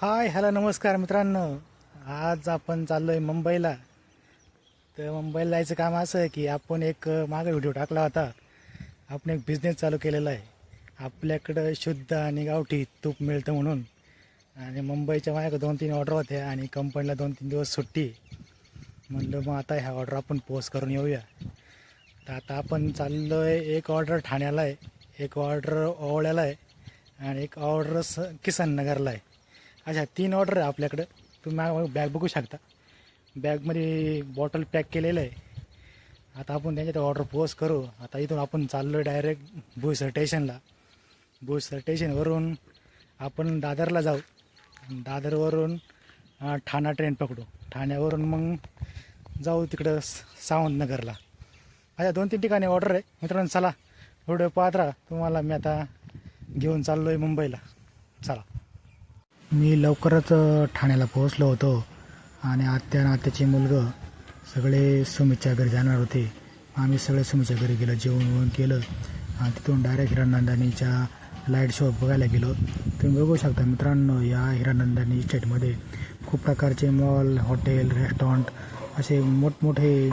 Hi hello नमस्कार मित्रांनो. आज आपण चाललो आहे मुंबईला. तर मुंबईला जायचं काम असं आहे की आपण एक मागे व्हिडिओ टाकला होता. आपण एक बिझनेस चालू केलेला आहे. आपल्याकडं शुद्ध आणि गावठी तूप मिळतं म्हणून. आणि मुंबईच्या माझ्याकडे दोन तीन ऑर्डर होत्या आणि कंपनीला दोन तीन दिवस सुट्टी. म्हणलं मग आता ह्या ऑर्डर आपण पोस्ट करून येऊया. तर आता आपण चाललो आहे एक ऑर्डर ठाण्याला आहे एक ऑर्डर ओवळ्याला आहे आणि एक ऑर्डर स किसन नगरला आहे. अच्छा तीन ऑर्डर आहे आपल्याकडं. तुम्ही मा- बॅग बघू शकता. बॅगमध्ये बॉटल पॅक केलेलं आहे. आता आपण त्यांच्या ऑर्डर पोस्ट करू. आता इथून आपण चाललो आहे डायरेक्ट भुईसर स्टेशनला भुईसर स्टेशनवरून आपण दादरला जाऊ. दादरवरून ठाणा ट्रेन पकडू. ठाण्यावरून मग जाऊ तिकडं स- सावंतनगरला. अच्छा दोन तीन ठिकाणी ऑर्डर आहे. मित्रांनो चला. व्हिडिओ पाहत राहा. तुम्हाला मी आता घेऊन चाललो आहे मुंबईला. चला. मी लवकरच ठाण्याला पोहोचलो होतो आणि आत्या आणि आत्याचे मुलगं सगळे सुमितच्या घरी जाणार होते. आम्ही सगळे सुमितच्या घरी गेलो जेवण वगैरे केलं आणि तिथून डायरेक्ट हिरानंदानीच्या लाइट शो बघायला गेलो. तुम्ही बघू शकता मित्रांनो या हिरानंदानी इस्टेटमध्ये खूप प्रकारचे मॉल हॉटेल रेस्टॉरंट असे मोठमोठे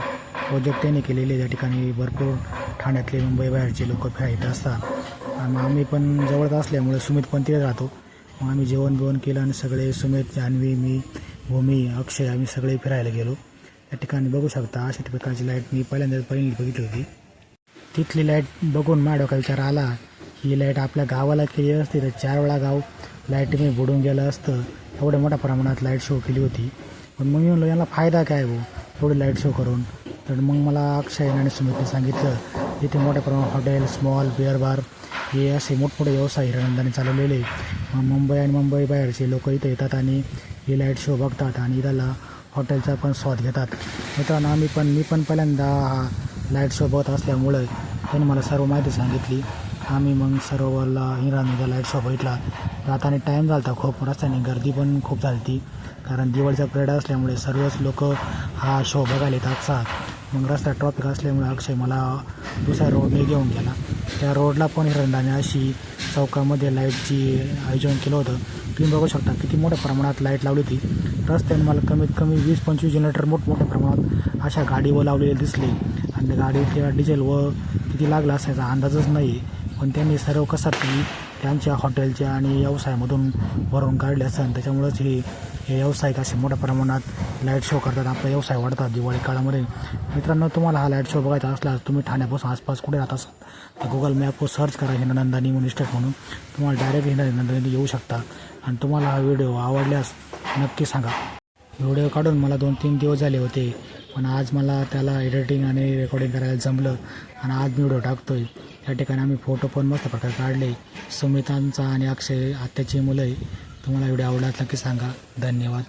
प्रोजेक्ट त्यांनी केलेले त्या ठिकाणी भरपूर ठाण्यातले मुंबई बाहेरचे लोक फिरायचे असतात. आणि आम्ही पण जवळच असल्यामुळे सुमित पण तिथे राहतो. मग आम्ही जेवण बिवण केलं आणि सगळे सुमित जान्हवी मी भूमी अक्षय आम्ही सगळे फिरायला गेलो. त्या ठिकाणी बघू शकता अशा प्रकारची लाइट मी पहिल्यांदा पहिली बघितली होती. तिथली लाइट बघून माझ्या डोक्यात विचार आला ही लाइट आपल्या गावाला केली असती तर चार वेळा गाव लाईटीने बुडून गेलं असतं. एवढ्या मोठ्या प्रमाणात लाइट शो केली होती. पण मग म्हणलो यांना फायदा काय भाऊ एवढी लाइट शो करून. तर मग मला अक्षय आणि सुमितने सांगितलं इथे मोठ्या प्रमाणात हॉटेल स्मॉल बिअर बार हे असे मोठमोठे व्यवसाय हिरानंदाने चालवलेले मग मुंबई आणि मुंबई बाहेरचे लोक इथे येतात आणि हे लाइट शो बघतात आणि त्याला हॉटेलचा पण स्वाद घेतात. मित्रांनो आम्ही पण मी पण पहिल्यांदा हा लाइट शो बघत असल्यामुळं त्यांनी मला सर्व माहिती सांगितली. आम्ही मग सरोवरला हिरानंदा लाइट शो बघितला. जाताना टाईम झाला होता खूप रस्त्याने गर्दी पण खूप झाली होती कारण दिवाळीचा पिरियड असल्यामुळे सर्वच लोक हा शो बघायला येतात. सात मग रस्ता ट्रॉफिक असल्यामुळे अक्षय मला दुसऱ्या रोडने घेऊन गेला. त्या रोडला पण हिरंडाने अशी चौकामध्ये लाईटची आयोजन केलं होतं. तुम्ही बघू शकता किती मोठ्या प्रमाणात लाइट लावली होती. रस्त्याने मला कमीत कमी वीस पंचवीस जनरेटर मोठमोठ्या प्रमाणात अशा गाडीवर लावलेले दिसले. आणि गाडीच्या डिझेल व किती लागला असायचा अंदाजच नाही पण त्यांनी सर्व कसरती त्यांच्या हॉटेलच्या आणि व्यवसायामधून भरून काढले असतात त्याच्यामुळंच हे हे व्यावसायिक असे मोठ्या प्रमाणात लाइट शो करतात? आपला व्यवसाय वाढतात दिवाळी काळामध्ये. मित्रांनो तुम्हाला हा लाइट शो बघायचा असल्यास तुम्ही ठाण्यापासून आसपास कुठे राहत असाल तर गुगल मॅपवर सर्च करा हिननंदानी म्हणून इस्टेट म्हणून. तुम्हाला डायरेक्ट हिननंदानी येऊ शकता. आणि तुम्हाला हा व्हिडिओ आवडल्यास नक्की सांगा. व्हिडिओ काढून मला दोन तीन दिवस झाले होते पण आज मला त्याला एडिटिंग आणि रेकॉर्डिंग करायला जमलं आणि आज मी व्हिडिओ आहे त्या ठिकाणी आम्ही फोटो पण मस्त प्रकारे काढले. सुमितांचा आणि अक्षय आत्याची मुलं आहे. तुम्हाला व्हिडिओ आवडला नक्की सांगा. धन्यवाद.